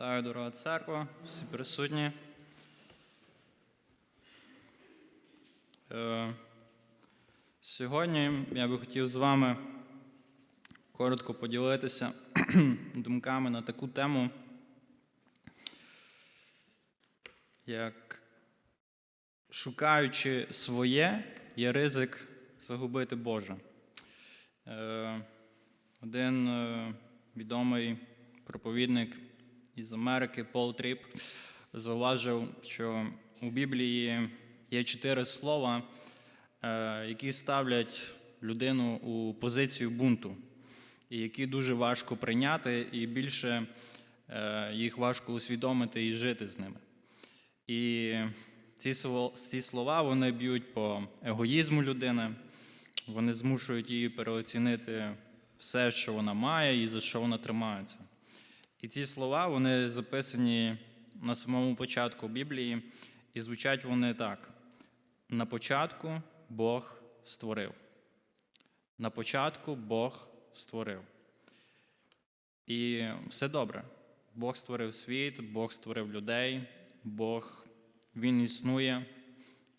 Вітаю, дорога церква, всі присутні. Е, Сьогодні я би хотів з вами коротко поділитися думками на таку тему, як шукаючи своє, є ризик загубити Боже. Один е, відомий проповідник із Америки Пол Тріп зауважив, що у Біблії є чотири слова, е, які ставлять людину у позицію бунту, і які дуже важко прийняти, і більше е, їх важко усвідомити і жити з ними. І ці, слова вони б'ють по егоїзму людини, вони змушують її переоцінити все, що вона має і за що вона тримається. І ці слова вони записані на самому початку Біблії, і звучать вони так: на початку Бог створив. На початку Бог створив. І все добре. Бог створив світ, Бог створив людей, Бог Він існує,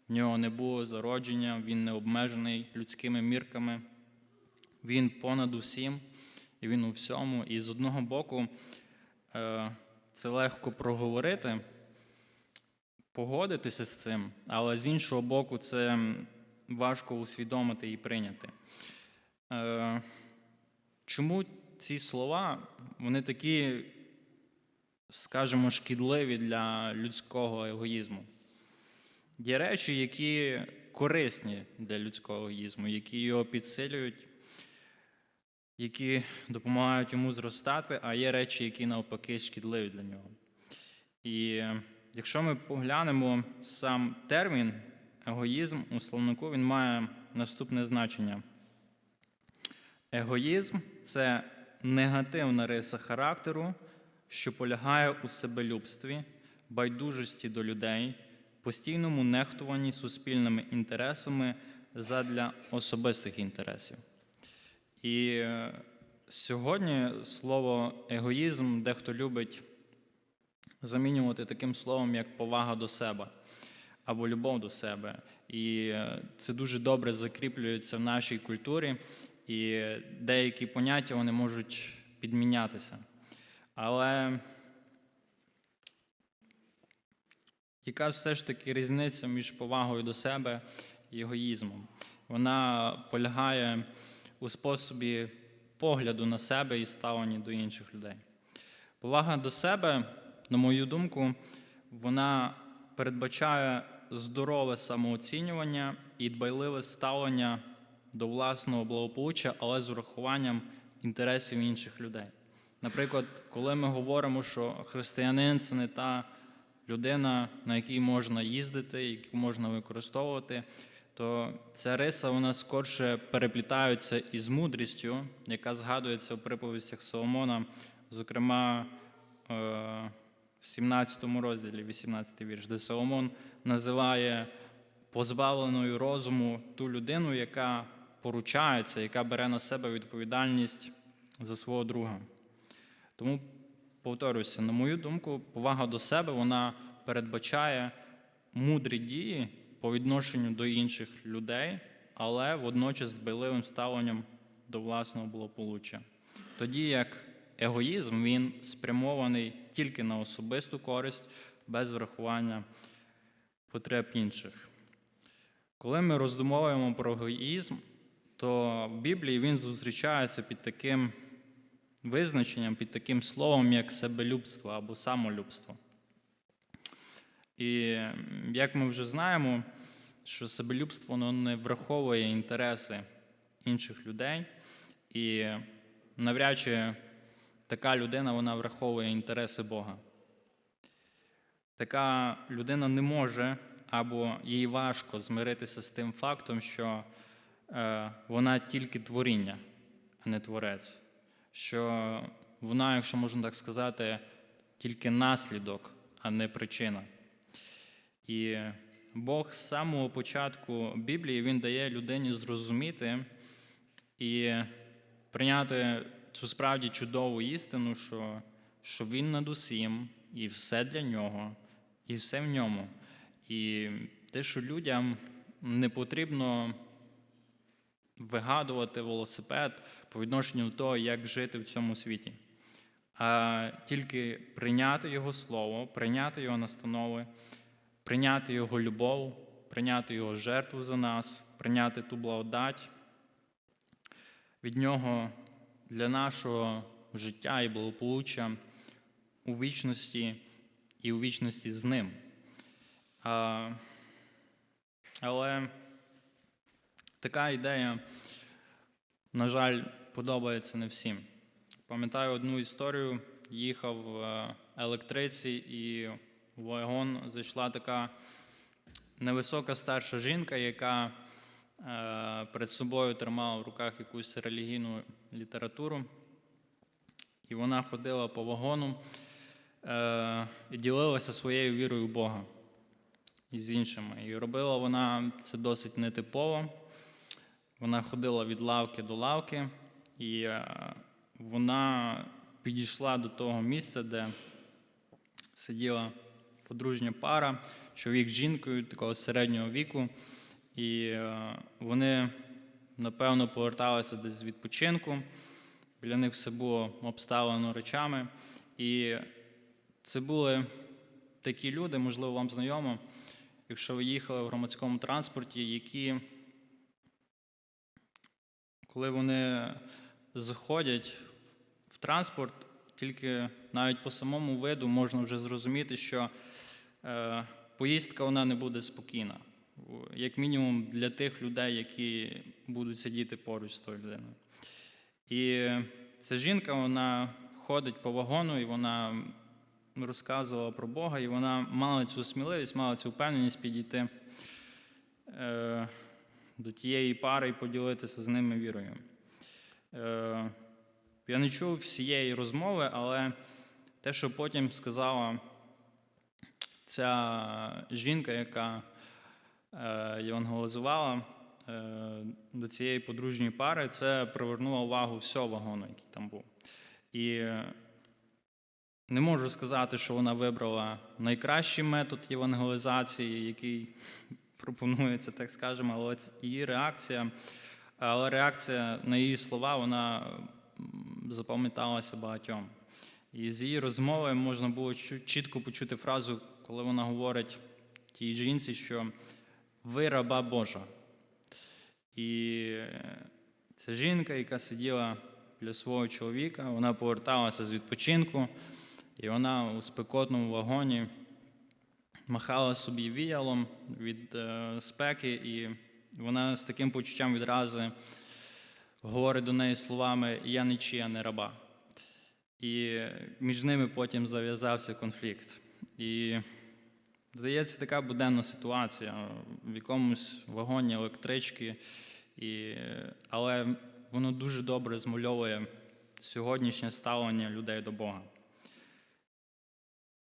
в нього не було зародження, він не обмежений людськими мірками, він понад усім, і він у всьому. І з одного боку, це легко проговорити, погодитися з цим, але з іншого боку, це важко усвідомити і прийняти. Е, Чому ці слова вони такі, скажімо, шкідливі для людського егоїзму? Є речі, які корисні для людського егоїзму, які його підсилюють, які допомагають йому зростати, а є речі, які навпаки шкідливі для нього. І якщо ми поглянемо сам термін егоїзм у словнику, він має наступне значення. Егоїзм це негативна риса характеру, що полягає у себелюбстві, байдужості до людей, постійному нехтуванні суспільними інтересами задля особистих інтересів. І е, сьогодні слово егоїзм дехто любить замінювати таким словом, як повага до себе або любов до себе. І е, це дуже добре закріплюється в нашій культурі, і деякі поняття вони можуть підмінятися. Але яка все ж таки різниця між повагою до себе і егоїзмом? Вона полягає у способі погляду на себе і ставленні до інших людей. Повага до себе, на мою думку, вона передбачає здорове самооцінювання і дбайливе ставлення до власного благополуччя, але з урахуванням інтересів інших людей. Наприклад, коли ми говоримо, що християнин це не та людина, на якій можна їздити, яку можна використовувати, то ця риса вона скорше переплітається із мудрістю, яка згадується в приповістях Соломона, зокрема е, в 17 розділі, 18 вірш, де Соломон називає позбавленою розуму ту людину, яка поручається, яка бере на себе відповідальність за свого друга. Тому повторюся, на мою думку, повага до себе вона передбачає мудрі дії по відношенню до інших людей, але водночас з дбайливим ставленням до власного благополуччя. Тоді як егоїзм він спрямований тільки на особисту користь, без врахування потреб інших. Коли ми роздумовуємо про егоїзм, то в Біблії він зустрічається під таким визначенням, під таким словом, як себелюбство або самолюбство. І як ми вже знаємо, що себелюбство воно не враховує інтереси інших людей, і навряд чи така людина вона враховує інтереси Бога. Така людина не може або їй важко змиритися з тим фактом, що е, вона тільки творіння, а не творець. Що вона, якщо можна так сказати, тільки наслідок, а не причина. І Бог з самого початку Біблії Він дає людині зрозуміти і прийняти цю справді чудову істину, що що Він над усім, і все для нього, і все в ньому. І те, що людям не потрібно вигадувати велосипед по відношенню до того, як жити в цьому світі, а тільки прийняти Його слово, прийняти Його настанови, прийняти Його любов, прийняти Його жертву за нас, прийняти ту благодать від Нього для нашого життя і благополуччя у вічності і у вічності з Ним. Але така ідея, на жаль, подобається не всім. Пам'ятаю одну історію, їхав в електриці, і в вагон зайшла така невисока старша жінка, яка е, перед собою тримала в руках якусь релігійну літературу. І вона ходила по вагону е, і ділилася своєю вірою в Бога із іншими. І робила вона це досить нетипово. Вона ходила від лавки до лавки, і е, вона підійшла до того місця, де сиділа подружня пара, чоловік з жінкою такого середнього віку. І е, вони, напевно, поверталися десь з відпочинку. Біля них все було обставлено речами. І це були такі люди, можливо, вам знайомо, якщо ви їхали в громадському транспорті, які, коли вони заходять в транспорт, тільки навіть по самому виду можна вже зрозуміти, що е, поїздка вона не буде спокійна. Як мінімум для тих людей, які будуть сидіти поруч з тою людиною. І ця жінка вона ходить по вагону, і вона розказувала про Бога, і вона мала цю сміливість, мала цю впевненість підійти е, до тієї пари і поділитися з ними вірою. Я не чув всієї розмови, але те, що потім сказала ця жінка, яка е, євангелізувала е, до цієї подружньої пари, це привернуло увагу всього вагону, який там був. І не можу сказати, що вона вибрала найкращий метод євангелізації, який пропонується, так скажемо, але її реакція, але реакція на її слова, вона запам'яталася багатьом. І з її розмови можна було чітко почути фразу, коли вона говорить тій жінці, що ви раба Божа. І ця жінка, яка сиділа біля свого чоловіка, вона поверталася з відпочинку, і вона у спекотному вагоні махала собі віялом від е, спеки, і вона з таким почуттям відрази говорить до неї словами Я нічия не раба. І між ними потім зав'язався конфлікт. І здається, така буденна ситуація в якомусь вагоні електрички, і, але воно дуже добре змальовує сьогоднішнє ставлення людей до Бога.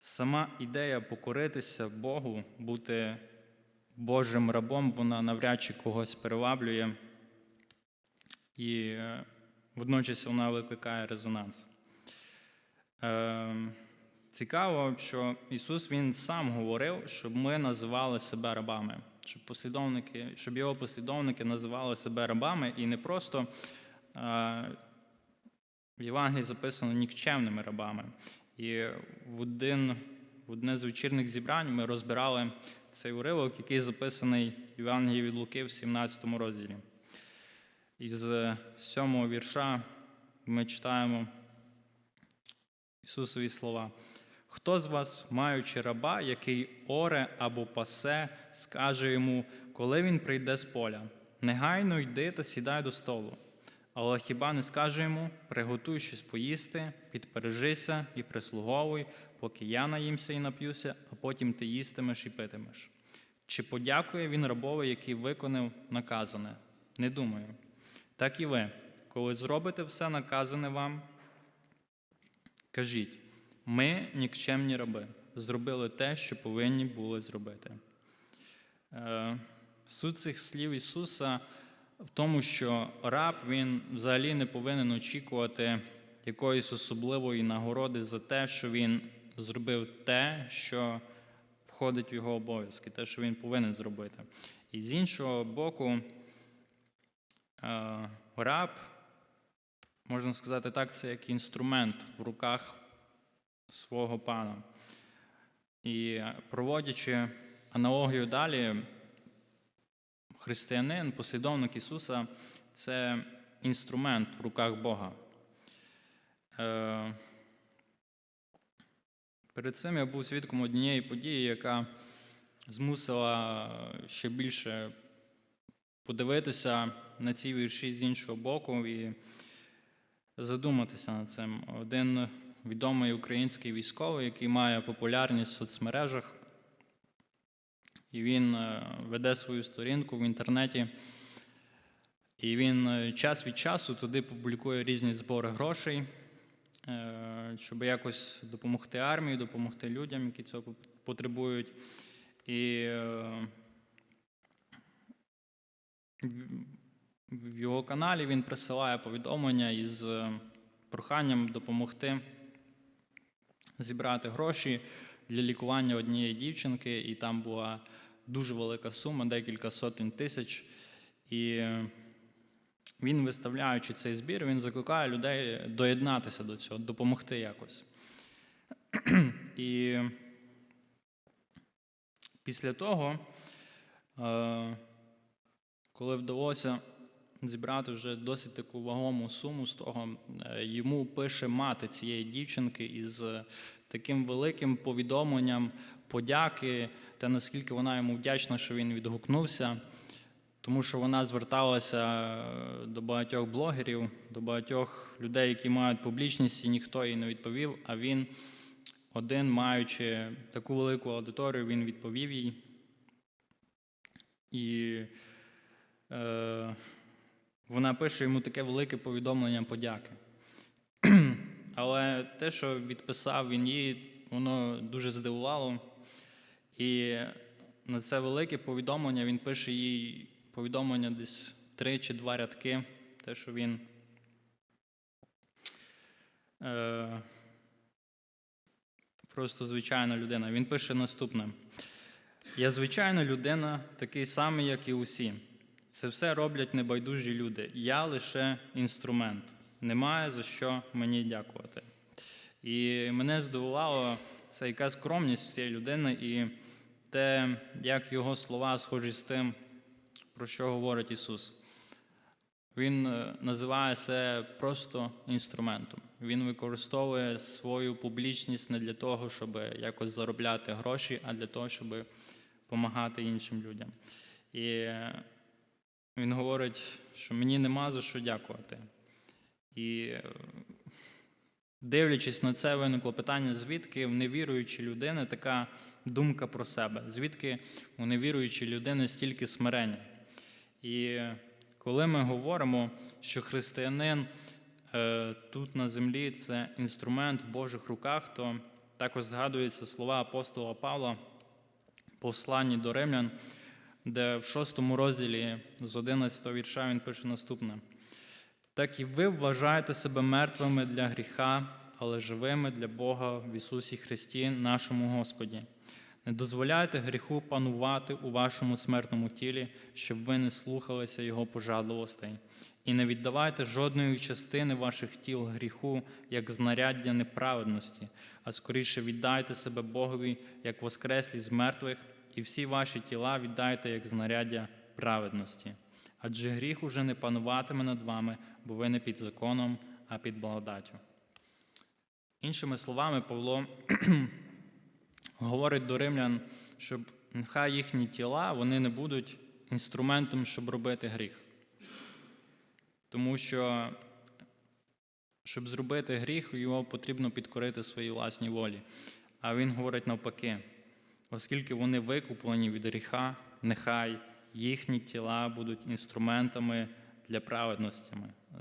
Сама ідея покоритися Богу, бути Божим рабом, вона навряд чи когось приваблює, і е, водночас вона викликає резонанс. Е, Цікаво, що Ісус Він сам говорив, щоб ми називали себе рабами, щоб послідовники, щоб його послідовники називали себе рабами і не просто е, в Євангелії записано нікчемними рабами. І в, один, в одне з вечірних зібрань ми розбирали цей уривок, який записаний в Євангелії від Луки в 17 розділі. Із сьомого вірша ми читаємо Ісусові слова. Хто з вас, маючи раба, який оре або пасе, скаже йому, коли він прийде з поля, негайно йди та сідай до столу. Але хіба не скаже йому, приготуй щось поїсти, підпережися і прислуговуй, поки я наїмся і нап'юся, а потім ти їстимеш і питимеш. Чи подякує він рабові, який виконав наказане? Не думаю. Так і ви, коли зробите все наказане вам, кажіть, ми, нікчемні раби, зробили те, що повинні були зробити. Е, Суть цих слів Ісуса в тому, що раб він взагалі не повинен очікувати якоїсь особливої нагороди за те, що він зробив те, що входить в його обов'язки, те, що він повинен зробити. І з іншого боку, раб, можна сказати так, це як інструмент в руках свого пана. І е, проводячи аналогію далі, християнин, послідовник Ісуса це інструмент в руках Бога. Е, Перед цим я був свідком однієї події, яка змусила ще більше подивитися на ці вірші з іншого боку і задуматися над цим. Один відомий український військовий, який має популярність в соцмережах, і він е, веде свою сторінку в інтернеті. І він е, час від часу туди публікує різні збори грошей, е, щоб якось допомогти армії, допомогти людям, які цього потребують. І в- його каналі він присилає повідомлення із е, проханням допомогти зібрати гроші для лікування однієї дівчинки, і там була дуже велика сума, декілька сотень тисяч. І е, він, виставляючи цей збір, він закликає людей доєднатися до цього, допомогти якось. І після того, е, коли вдалося зібрати вже досить таку вагому суму з того, е, йому пише мати цієї дівчинки із е, таким великим повідомленням подяки та наскільки вона йому вдячна, що він відгукнувся. Тому що вона зверталася е, до багатьох блогерів, до багатьох людей, які мають публічність, і ніхто їй не відповів. А він один, маючи таку велику аудиторію, він відповів їй. І е, вона пише йому таке велике повідомлення подяки. Але те, що відписав він їй, воно дуже здивувало. І на це велике повідомлення він пише їй повідомлення десь три чи два рядки, те, що він е, просто звичайна людина. Він пише наступне: Я звичайна людина, такий самий, як і усі. Це все роблять небайдужі люди. Я лише інструмент. Немає за що мені дякувати. І мене здивувало це яка скромність цієї людини і те, як його слова схожі з тим, про що говорить Ісус. Він е, називає це просто інструментом. Він використовує свою публічність не для того, щоб якось заробляти гроші, а для того, щоб допомагати іншим людям. І е, він говорить, що мені нема за що дякувати. І дивлячись на це, виникло питання, звідки в невіруючій людини така думка про себе, звідки у невіруючій людини стільки смирення. І коли ми говоримо, що християнин е, тут на землі це інструмент в Божих руках, то також згадуються слова апостола Павла посланні до римлян, де в шостому розділі з 11 вірша він пише наступне: так і ви вважаєте себе мертвими для гріха, але живими для Бога в Ісусі Христі, нашому Господі. Не дозволяйте гріху панувати у вашому смертному тілі, щоб ви не слухалися Його пожадливостей. І не віддавайте жодної частини ваших тіл гріху, як знаряддя неправедності, а скоріше віддайте себе Богові, як воскреслі з мертвих, і всі ваші тіла віддайте як знаряддя праведності. Адже гріх уже не пануватиме над вами, бо ви не під законом, а під благодаттю. Іншими словами, Павло говорить до римлян, щоб нехай їхні тіла вони не будуть інструментом, щоб робити гріх. Тому що, щоб зробити гріх, його потрібно підкорити своїй власній волі. А він говорить навпаки, оскільки вони викуплені від гріха, нехай їхні тіла будуть інструментами для праведності,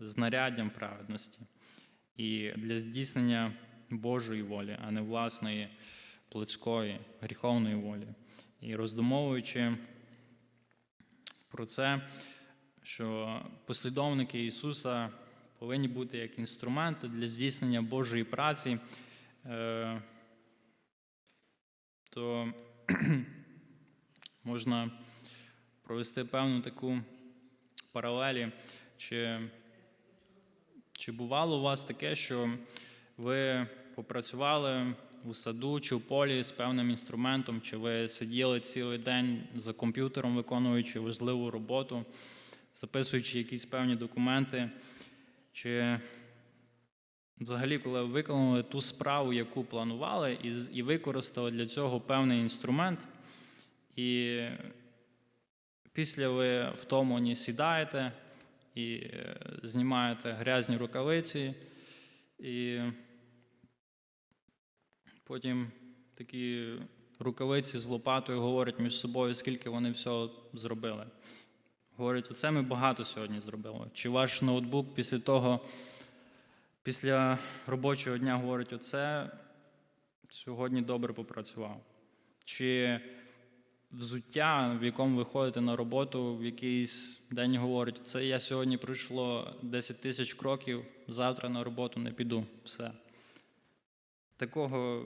знаряддям праведності і для здійснення Божої волі, а не власної плотської, гріховної волі. І роздумовуючи про це, що послідовники Ісуса повинні бути як інструменти для здійснення Божої праці, е, то можна провести певну таку паралелі. Чи, чи бувало у вас таке, що ви попрацювали у саду чи в полі з певним інструментом, чи ви сиділи цілий день за комп'ютером, виконуючи важливу роботу, записуючи якісь певні документи, чи взагалі, коли ви виконали ту справу, яку планували, і, і використали для цього певний інструмент, і після ви втомлені сідаєте і е, знімаєте грязні рукавиці, і потім такі рукавиці з лопатою говорять між собою, скільки вони всього зробили. Говорять, оце ми багато сьогодні зробили. Чи ваш ноутбук після того, після робочого дня говорить, оце сьогодні добре попрацював. Чи взуття, в якому ви ходите на роботу, в якийсь день говорить, це я сьогодні пройшло 10 тисяч кроків, завтра на роботу не піду. Все. Такого,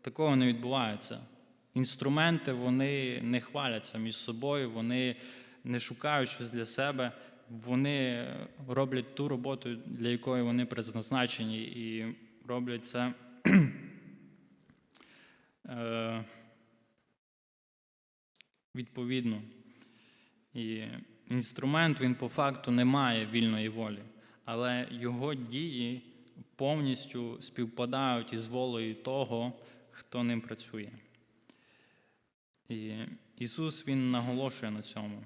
такого не відбувається. Інструменти вони не хваляться між собою, вони не шукають щось для себе, вони роблять ту роботу, для якої вони призначені, і роблять це. е, відповідно. І інструмент він по факту не має вільної волі, але його дії повністю співпадають із волею того, хто ним працює. І Ісус Він наголошує на цьому.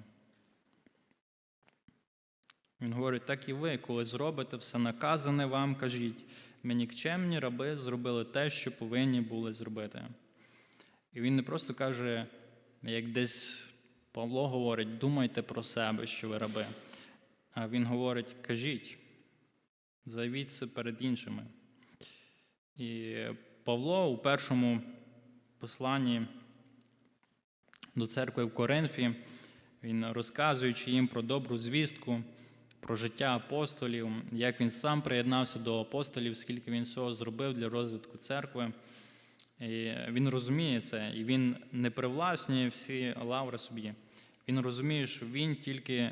Він говорить, так і ви, коли зробите все наказане вам, кажіть, ми нікчемні раби зробили те, що повинні були зробити. І він не просто каже, як десь Павло говорить, думайте про себе, що ви раби. А він говорить, кажіть, заявіть це перед іншими. І Павло у першому посланні до церкви в Коринфі, він розказуючи їм про добру звістку, про життя апостолів, як він сам приєднався до апостолів, скільки він всього зробив для розвитку церкви. І він розуміє це, і він не привласнює всі лаври собі. Він розуміє, що він тільки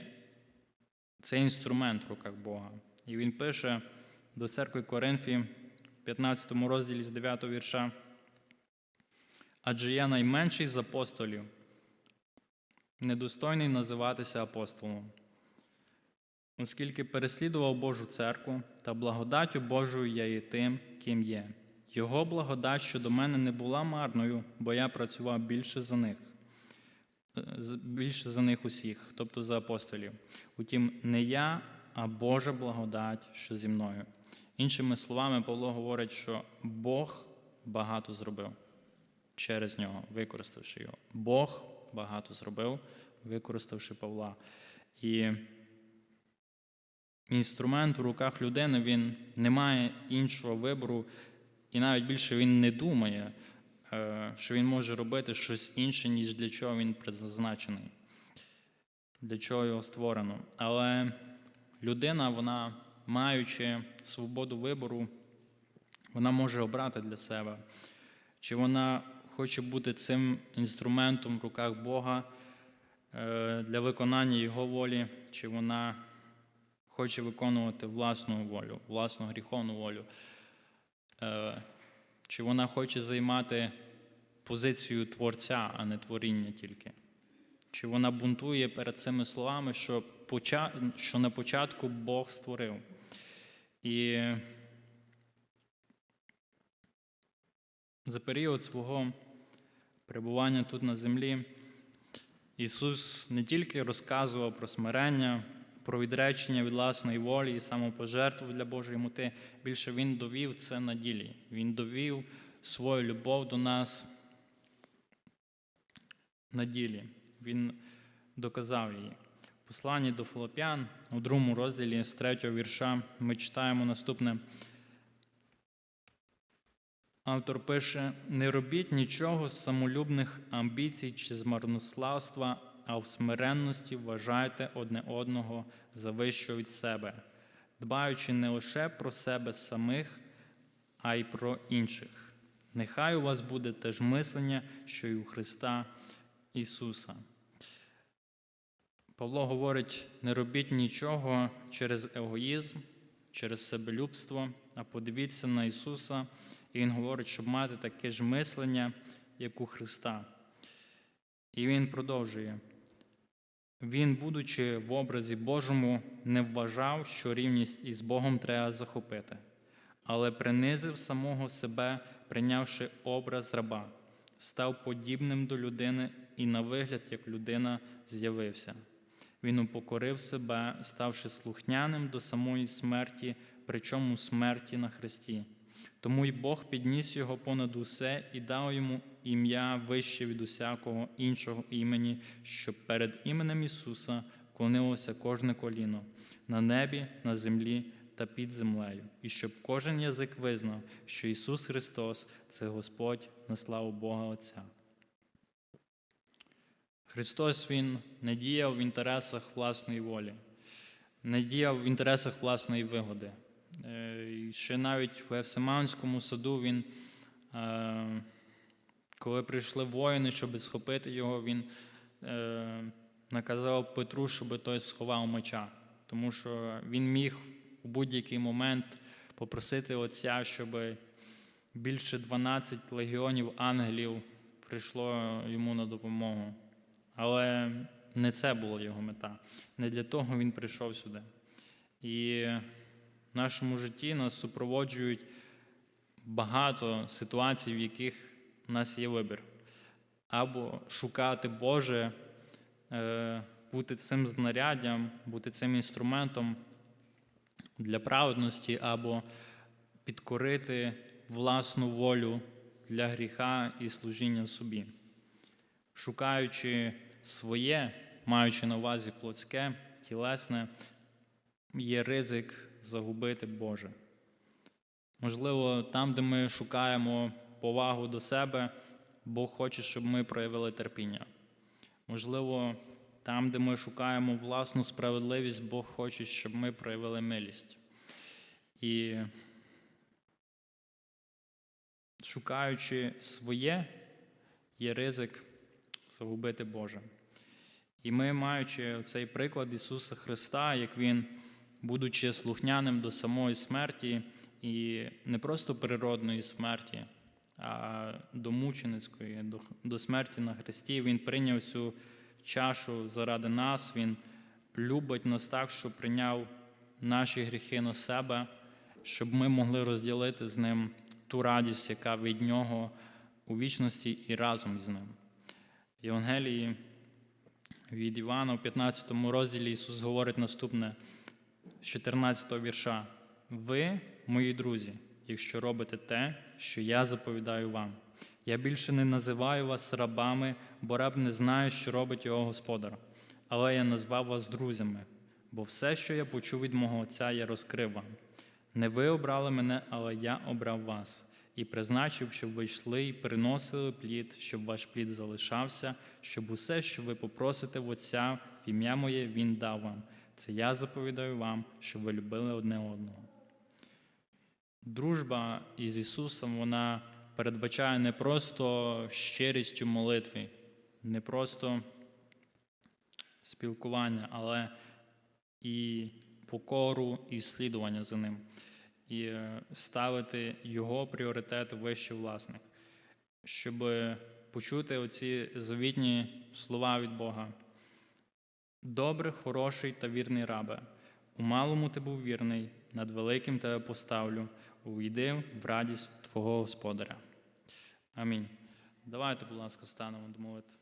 це інструмент в руках Бога. І він пише до церкви Коринфі в 15 розділі з 9 вірша. Адже я найменший з апостолів, недостойний називатися апостолом, оскільки переслідував Божу церкву та благодаттю Божою я є тим, ким є. Його благодать щодо мене не була марною, бо я працював більше за них, більше за них усіх, тобто за апостолів. Утім, не я, а Божа благодать, що зі мною. Іншими словами, Павло говорить, що Бог багато зробив через нього, використавши його. Бог багато зробив, використавши Павла. І інструмент в руках людини він не має іншого вибору, і навіть більше він не думає, е, що він може робити щось інше, ніж для чого він призначений, для чого його створено. Але людина, вона, маючи свободу вибору, вона може обрати для себе, чи вона хоче бути цим інструментом в руках Бога е, для виконання Його волі, чи вона хоче виконувати власну волю, власну гріховну волю. Е, Чи вона хоче займати позицію творця, а не творіння тільки? Чи вона бунтує перед цими словами, що, що на початку Бог створив? І за період свого перебування тут на землі Ісус не тільки розказував про смирення, про відречення від власної волі і самопожертву для Божої мети, більше Він довів це на ділі. Він довів свою любов до нас на ділі. Він доказав її. В посланні до Филип'ян у другому розділі з третього вірша ми читаємо наступне. Автор пише: не робіть нічого з самолюбних амбіцій чи з марнославства, а в смиренності вважайте одне одного за вищого від себе. дбаючи не лише про себе самих, а й про інших. Нехай у вас буде те ж мислення, що й у Христа Ісуса. Павло говорить: не робіть нічого через егоїзм, через себелюбство, а подивіться на Ісуса, і Він говорить, щоб мати таке ж мислення, як у Христа. І Він продовжує. Він, будучи в образі Божому, не вважав, що рівність із Богом треба захопити, але принизив самого себе, прийнявши образ раба, став подібним до людини і на вигляд, як людина, з'явився. Він упокорив себе, ставши слухняним до самої смерті, причому смерті на Христі. Тому й Бог підніс його понад усе і дав йому ім'я вище від усякого іншого імені, щоб перед іменем Ісуса вклонилося кожне коліно на небі, на землі та під землею, і щоб кожен язик визнав, що Ісус Христос це Господь на славу Бога Отця. Христос Він не діяв в інтересах власної волі, не діяв в інтересах власної вигоди. Е, і Ще навіть в Евсиманському саду він, е, коли прийшли воїни, щоб схопити його, він е, наказав Петру, щоб той сховав меча, тому що він міг в будь-який момент попросити Отця, щоб більше 12 легіонів ангелів прийшло йому на допомогу. Але не це була його мета. Не для того він прийшов сюди. І в нашому житті нас супроводжують багато ситуацій, в яких у нас є вибір. Або шукати Боже, е, бути цим знаряддям, бути цим інструментом для праведності, або підкорити власну волю для гріха і служіння собі. Шукаючи своє, маючи на увазі плотське, тілесне, є ризик загубити Боже. Можливо, там, де ми шукаємо повагу до себе, Бог хоче, щоб ми проявили терпіння. Можливо, там, де ми шукаємо власну справедливість, Бог хоче, щоб ми проявили милість. І шукаючи своє, є ризик загубити Боже. І ми, маючи цей приклад Ісуса Христа, як Він, будучи слухняним до самої смерті, і не просто природної смерті, до мученицької, до, смерті на Христі, Він прийняв цю чашу заради нас, Він любить нас так, що прийняв наші гріхи на себе, щоб ми могли розділити з ним ту радість, яка від Нього у вічності і разом з ним. Євангелії від Івана у 15 розділі Ісус говорить наступне з 14 вірша. Ви, мої друзі, якщо робите те, що я заповідаю вам. Я більше не називаю вас рабами, бо раб не знає, що робить його господар. Але я назвав вас друзями, бо все, що я почув від мого Отця, я розкрив вам. Не ви обрали мене, але я обрав вас і призначив, щоб ви йшли і приносили плід, щоб ваш плід залишався, щоб усе, що ви попросите в Отця, в ім'я моє Він дав вам. Це я заповідаю вам, щоб ви любили одне одного. Дружба із Ісусом вона передбачає не просто щирість у молитві, не просто спілкування, але і покору і слідування за ним і е, ставити його пріоритет вище власних, щоб почути оці завітні слова від Бога. Добрий, хороший та вірний рабе, у малому ти був вірний, над великим тебе поставлю, увійди в радість Твого Господаря. Амінь. Давайте, будь ласка, встанемо до молитви.